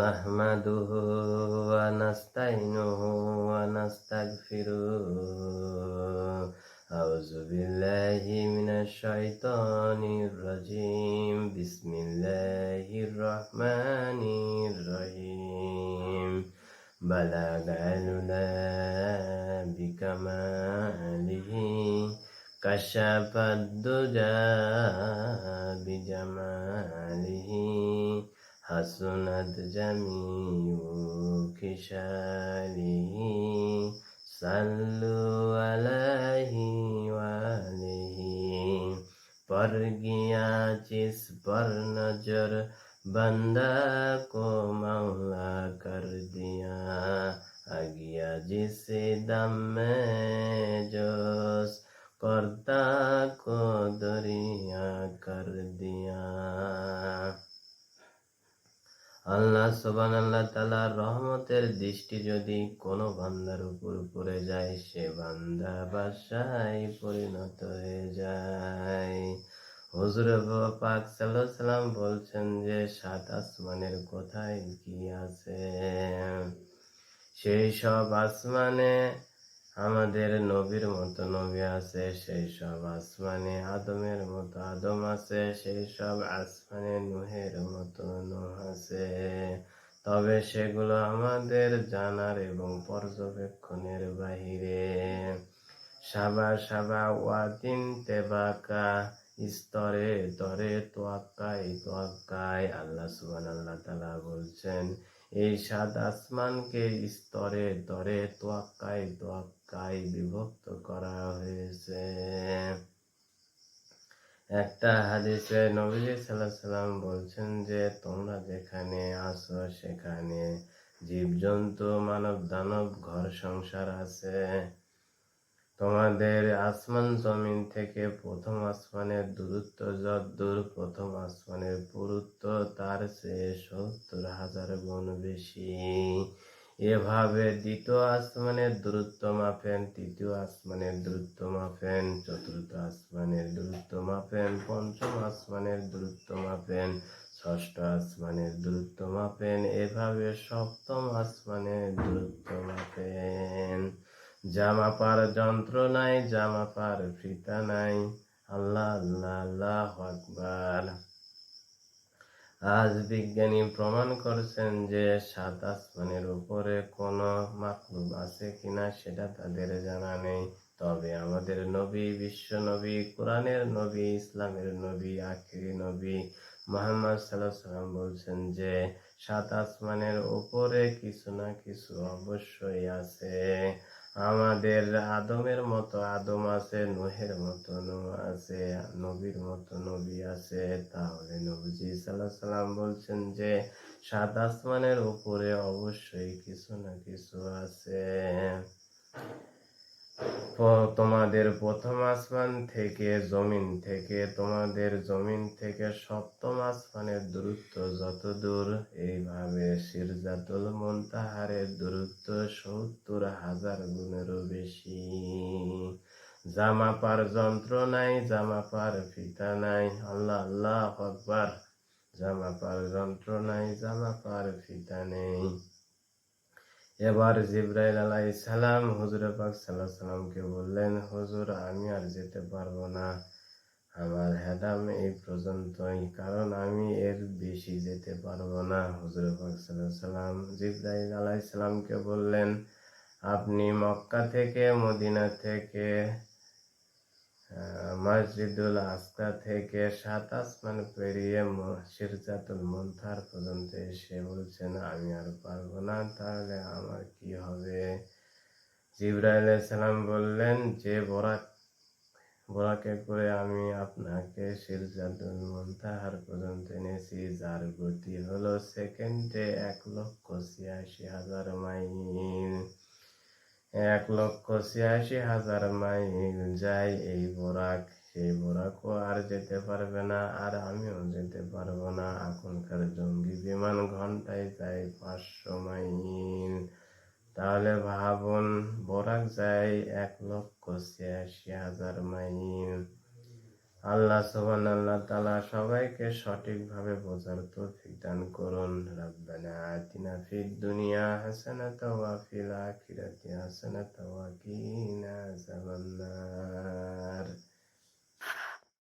نحمده ونستعينه ونستغفره أعوذ بالله من الشيطان الرجيم بسم الله الرحمن الرحيم بلغ العلا بكماله كشف الدجى بجماله حسنت جميع كشاره صلوا عليه وآله پر گیا جس پر نظر بندہ کو مولا کر دیا آ گیا جس دم میں جوش کرتا کو دریا کر دیا আল্লাহ সোবান আল্লাহ তালা রহমতের দৃষ্টি যদি কোনো বান্দার উপর পড়ে যায়, সে বান্দা বাসায় পরিণত হয়ে যায়। হুজুর পাক সাল্লাম বলছেন যে, সাত আসমানের কোথায় কি আছে? সেই সব আসমানে আমাদের নবীর মতো নবী আছে, সেই সব আসমানে আদমের মতো আদম আছে, সেই সব আসমানে নুহের মতো নুহ আছে। তবে সেগুলো আমাদের জানার এবং পর্যবেক্ষণের বাহিরে। সাবা সাবা ওয়াদিন তেবাকা, স্তরে তরে তোয়াক্কাই তোয়াক্কাই আল্লাহ সুবান আল্লাহ তালা বলছেন, এই সাত আসমানকে স্তরে তরে তোয়াক্কাই তোয়াক্কাই বিভক্ত করা হয়েছে। একটা হাদিসে নবীজি সাল্লাহ সাল্লাম বলছেন যে, তোমরা যেখানে আসো সেখানে জীবজন্তু মানব দানব ঘর সংসার আছে। তোমাদের আসমান জমিন থেকে প্রথম আসমানের দূরত্ব যদ্দূর প্রথম আসমানের পুরুত্ব তার চেয়ে সত্তর হাজার গুণ বেশি। এভাবে দ্বিতীয় আসমানের দূরত্ব মাপেন, তৃতীয় আসমানের দূরত্ব মাপেন, চতুর্থ আসমানের দূরত্ব মাপেন, পঞ্চম আসমানের দূরত্ব মাপেন, ষষ্ঠ আসমানের দূরত্ব মাপেন, এভাবে সপ্তম আসমানের দূরত্ব মাপেন। জামাপার যন্ত্র নাই জামাপার ফিতা নাই। আল্লাহ আল্লাহ আল্লাহ আকবার। আজ বিজ্ঞানী প্রমাণ করছেন যে সাত আসমানের উপরে কোনো মাকলুব আছে কিনা সেটা তাদের জানা নেই। তবে আমাদের নবী, বিশ্ব নবী, কোরআনের নবী, ইসলামের নবী, আখিরি নবী মোহাম্মদ সাল্লাহ সাল্লাম বলছেন যে, সাত আসমানের উপরে কিছু না কিছু অবশ্যই আছে। আমাদের আদমের মতো আদম আছে, নুহের মতো নু আছে, নবীর মতো নবী আছে। তাহলে নবীজি সাল্লাহ সাল্লাম বলছেন যে, সাত আসমানের উপরে অবশ্যই কিছু না কিছু আছে। তোমাদের প্রথম আসমান থেকে জমিন থেকে, তোমাদের জমিন থেকে সপ্তম আসমানের দূরত্ব যত দূর এইভাবে সিরজাতুল মন্তাহারের দূরত্ব সত্তর হাজার গুণেরও বেশি। জামাপার যন্ত্র নাই জামাপার ফিতা নাই, আল্লাহ আল্লাহ আকবার। জামাপার যন্ত্র নাই জামাপার ফিতা নেই। এবার জিব্রাইল আলাই সালাম হুজুর পাক সাল্লাহ সাল্লামকে বললেন, হজুর, আমি আর যেতে পারব না। আমার হেদাম এই পর্যন্তই, কারণ আমি এর বেশি যেতে পারব না। হুজুর পাক সাল্লাহ সাল্লাম জিব্রাইল আলাই সালামকে বললেন, আপনি মক্কা থেকে, মদিনা থেকে মসজিদুল আস্কা থেকে সাত আসমান পেরিয়ে সিরজাতুল মন্থার পর্যন্ত এসে বলছেন, আমি আর পারব না, তাহলে আমার কি হবে? জিব্রাইল সালাম বললেন, যে বরাক, বরাকে করে আমি আপনাকে সিরজাতুল মন্তাহার পর্যন্ত এনেছি, যার গতি হলো সেকেন্ডে এক লক্ষ ছিয়াশি হাজার মাইল। এক লক্ষ ছিয়াশি হাজার মাইল যায় এই বোরাক। সেই বোরাকও আর যেতে পারবে না, আর আমিও যেতে পারব না। এখনকার জঙ্গি বিমান ঘন্টায় যায় পাঁচশো মাইল। তাহলে ভাবুন, বোরাক যায় এক লক্ষ ছিয়াশি হাজার মাইল। আল্লাহ সোহান আল্লাহ তালা সবাইকে সঠিকভাবে বোঝার তৌফিক দান করুন। রাব্বানা আতিনা ফিদ দুনিয়া হাসানাতা ওয়া ফিল আখিরাতি হাসানাতা ওয়া কিনা আযাবান্নার